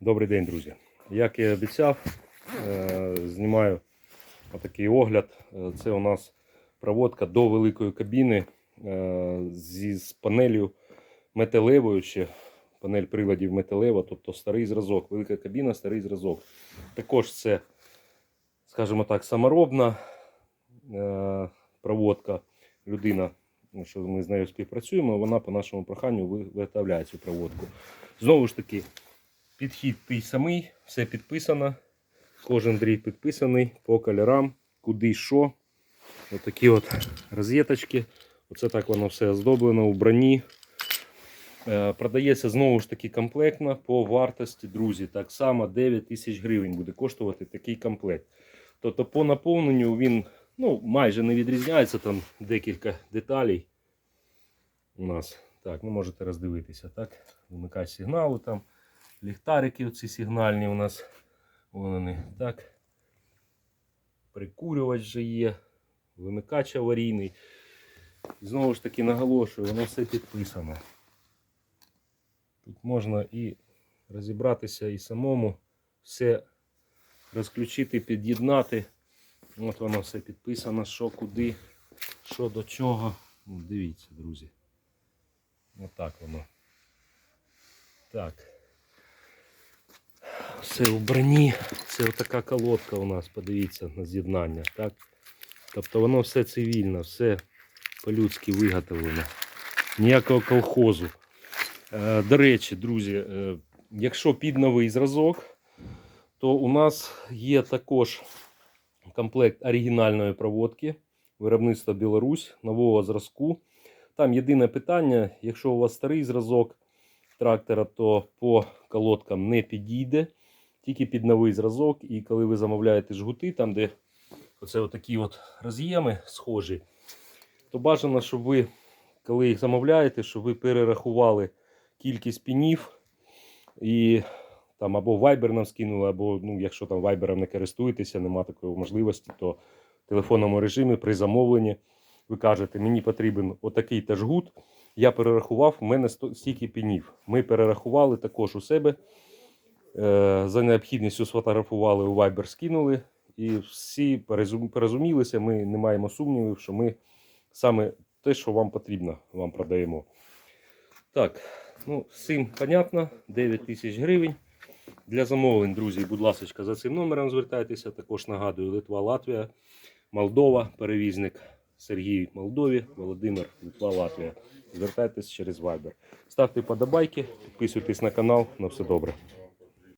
Добрий день, друзі. Як я і обіцяв, е, знімаю отакий огляд. Е, Це у нас проводка до великої кабіни е, з панелью металевою ще. Панель приладів металева, тобто старий зразок. Велика кабіна, старий зразок. Також це, скажімо так, саморобна проводка. Людина, що ми з нею співпрацюємо, вона по нашому проханню виготовляє цю проводку. Знову ж таки, Підхід той самий, все підписано. Кожен дріт підписаний по кольорам, куди що. Отакі от розеточки. Оце так воно все оздоблено у броні. Е, Продається знову ж таки комплектно по вартості, друзі. Так само 9 тисяч гривень буде коштувати такий комплект. Тобто по наповненню він ну, майже не відрізняється, там декілька деталей у нас. Так, ну можете роздивитися, так? Вимикач сигналу там ліхтарики оці сигнальні у нас. Вон вони, так. Прикурювач же є, вимикач аварійний. І Знову ж таки наголошую, воно все підписано. Тут можна і розібратися і самому все розключити, під'єднати. От воно все підписано, що куди, що до чого. Ну, Дивіться, друзі. Отак воно. Так. Все у броні. Це отака колодка у нас, подивіться, на з'єднання. Так? Тобто воно все цивільно, все по-людськи виготовлено. Ніякого колхозу. Е, до речі, друзі, е, якщо під новий зразок, то у нас є також комплект оригінальної проводки виробництва Білорусь нового зразку. Там єдине питання, якщо у вас старий зразок трактора, то по колодкам не підійде, тільки під новий зразок. І коли ви замовляєте жгути, там, де оце отакі от роз'єми схожі, то бажано, щоб ви, коли їх замовляєте, щоб ви перерахували кількість пінів і там або Viber нам скинули, або ну, якщо там Viber не користуєтеся, немає такої можливості, то в телефонному режимі при замовленні ви кажете, мені потрібен отакий та жгут. Я перерахував, у мене стільки пінів. Ми перерахували також у себе. Е, За необхідністю сфотографували у Viber, скинули. І всі перезум- перезумілися. Ми не маємо сумнівів, що ми саме те, що вам потрібно, вам продаємо. Так, ну, всім понятно. 9 тисяч гривень. Для замовлень, друзі, будь ласка, за цим номером звертайтеся. Також нагадую, Литва, Латвія, Молдова, перевізник Сергій Молдові, Володимир, Литва, Латвія. Звертайтесь через Viber. Ставте подобайки, підписуйтесь на канал. На все добре.